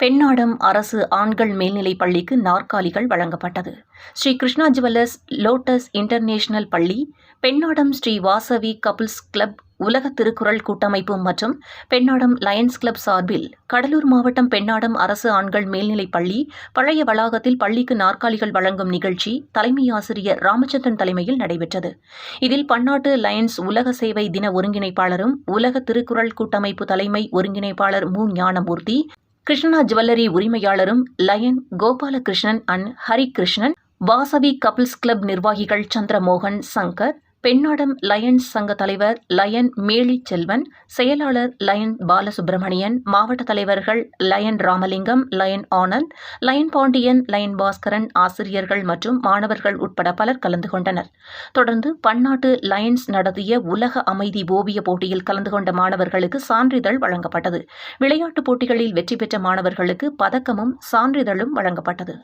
பெண்ணாடம் அரசு ஆண்கள் மேல்நிலைப் பள்ளிக்கு நாற்காலிகள் வழங்கப்பட்டது. Sri Krishna Jewellers Lotus International பள்ளி பெண்ணாடம் ஸ்ரீ வாசவி கபிள்ஸ் கிளப் உலக திருக்குறள் கூட்டமைப்பு மற்றும் பெண்ணாடம் லயன்ஸ் கிளப் சார்பில் கடலூர் மாவட்டம் பெண்ணாடம் அரசு ஆண்கள் மேல்நிலைப் பள்ளி பழைய வளாகத்தில் பள்ளிக்கு நாற்காலிகள் வழங்கும் நிகழ்ச்சி தலைமை ஆசிரியர் ராமச்சந்திரன் தலைமையில் நடைபெற்றது. இதில் பன்னாட்டு லயன்ஸ் உலக சேவை தின ஒருங்கிணைப்பாளரும் உலக திருக்குறள் கூட்டமைப்பு தலைமை ஒருங்கிணைப்பாளர் மு. Gnanamoorthy Krishna jewellery உரிமையாளரும் Lion Gopalakrishnan and Harikrishnan Vasavi Couples Club நிர்வாகிகள் சந்திரமோகன் சங்கர் பெண்ணாடம் லயன்ஸ் சங்க தலைவர் லயன் மேலி செல்வன் செயலாளர் லயன் பாலசுப்பிரமணியன் மாவட்ட தலைவர்கள் Lion Ramalingam Lion Anand Lion Pandian Lion Bhaskaran ஆசிரியர்கள் மற்றும் மாணவர்கள் உட்பட பலர் கலந்து கொண்டனர். தொடர்ந்து பன்னாட்டு லயன்ஸ் நடத்திய உலக அமைதி ஓவிய போட்டியில் கலந்து கொண்ட மாணவர்களுக்கு சான்றிதழ் வழங்கப்பட்டது. விளையாட்டுப் போட்டிகளில் வெற்றி பெற்ற மாணவர்களுக்கு பதக்கமும் சான்றிதழும் வழங்கப்பட்டது.